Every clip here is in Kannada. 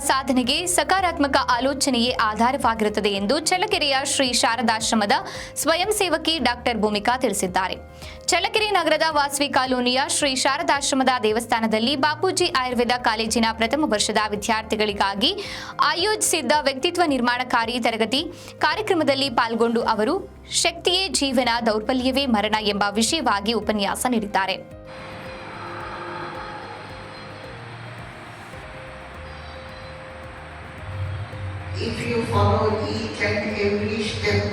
ಸಾಧನೆಗೆ ಸಕಾರಾತ್ಮಕ ಆಲೋಚನೆಯೇ ಆಧಾರವಾಗಿರುತ್ತದೆ ಎಂದು ಚಳ್ಳಕೆರೆಯ ಶ್ರೀ ಶಾರದಾಶ್ರಮದ ಸ್ವಯಂ ಸೇವಕಿ ಡಾಕ್ಟರ್ ಭೂಮಿಕಾ ತಿಳಿಸಿದ್ದಾರೆ. ಚಳ್ಳಕೆರೆ ನಗರದ ವಾಸವಿ ಕಾಲೋನಿಯ ಶ್ರೀ ಶಾರದಾಶ್ರಮದ ದೇವಸ್ಥಾನದಲ್ಲಿ ಬಾಪೂಜಿ ಆಯುರ್ವೇದ ಕಾಲೇಜಿನ ಪ್ರಥಮ ವರ್ಷದ ವಿದ್ಯಾರ್ಥಿಗಳಿಗಾಗಿ ಆಯೋಜಿಸಿದ್ದ ವ್ಯಕ್ತಿತ್ವ ನಿರ್ಮಾಣ ಕಾರ್ಯ ತರಗತಿ ಕಾರ್ಯಕ್ರಮದಲ್ಲಿ ಪಾಲ್ಗೊಂಡು ಅವರು, ಶಕ್ತಿಯೇ ಜೀವನ ದೌರ್ಬಲ್ಯವೇ ಮರಣ ಎಂಬ ವಿಷಯವಾಗಿ ಉಪನ್ಯಾಸ ನೀಡಿದ್ದಾರೆ. If you follow each and every step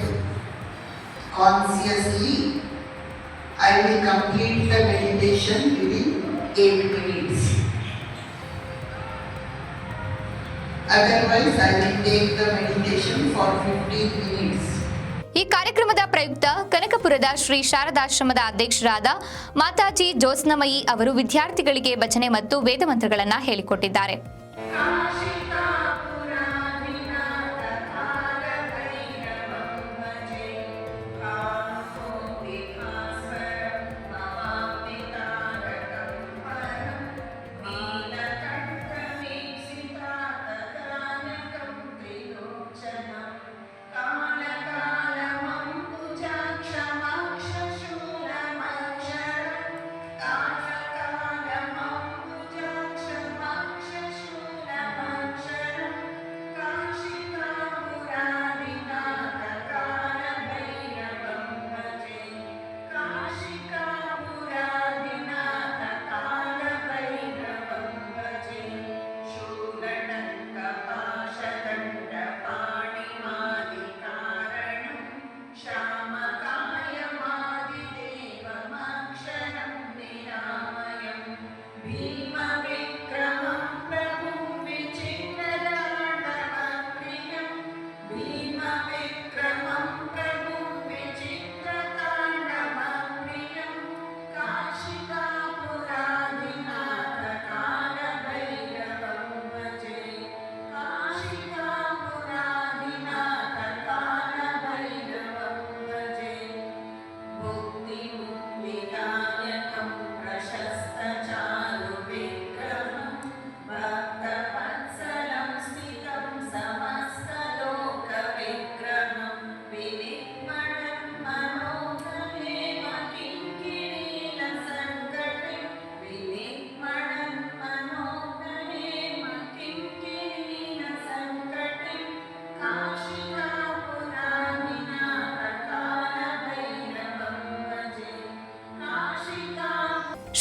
consciously, I will complete the meditation within 8 minutes. Otherwise, I will take the meditation for 15 minutes. ಈ ಕಾರ್ಯಕ್ರಮದ ಪ್ರಯುಕ್ತ ಕನಕಪುರದ ಶ್ರೀ ಶಾರದಾಶ್ರಮದ ಅಧ್ಯಕ್ಷರಾದ ಮಾತಾಜಿ ಜ್ಯೋತ್ಸ್ನಮಯಿ ಅವರು ವಿದ್ಯಾರ್ಥಿಗಳಿಗೆ ಭಜನೆ ಮತ್ತು ವೇದ ಮಂತ್ರಗಳನ್ನು ಹೇಳಿಕೊಟ್ಟಿದ್ದಾರೆ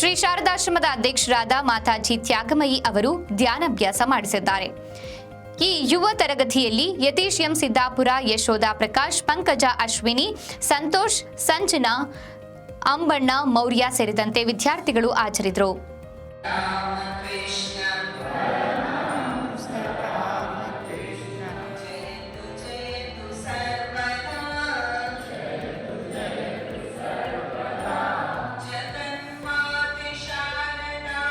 ಶ್ರೀ ಶಾರದಾಶ್ರಮದ ಅಧ್ಯಕ್ಷರಾದ ಮಾತಾಜಿ ತ್ಯಾಗಮಯಿ ಅವರು ಧ್ಯಾನಾಭ್ಯಾಸ ಮಾಡಿಸಿದ್ದಾರೆ. ಈ ಯುವ ತರಗತಿಯಲ್ಲಿ ಯತೀಶ್ ಎಂ ಸಿದ್ದಾಪುರ, ಯಶೋಧ ಪ್ರಕಾಶ್, ಪಂಕಜ ಅಶ್ವಿನಿ, ಸಂತೋಷ್, ಸಂಜನಾ, ಅಂಬಣ್ಣ, ಮೌರ್ಯ ಸೇರಿದಂತೆ ವಿದ್ಯಾರ್ಥಿಗಳು ಆಚರಿದರು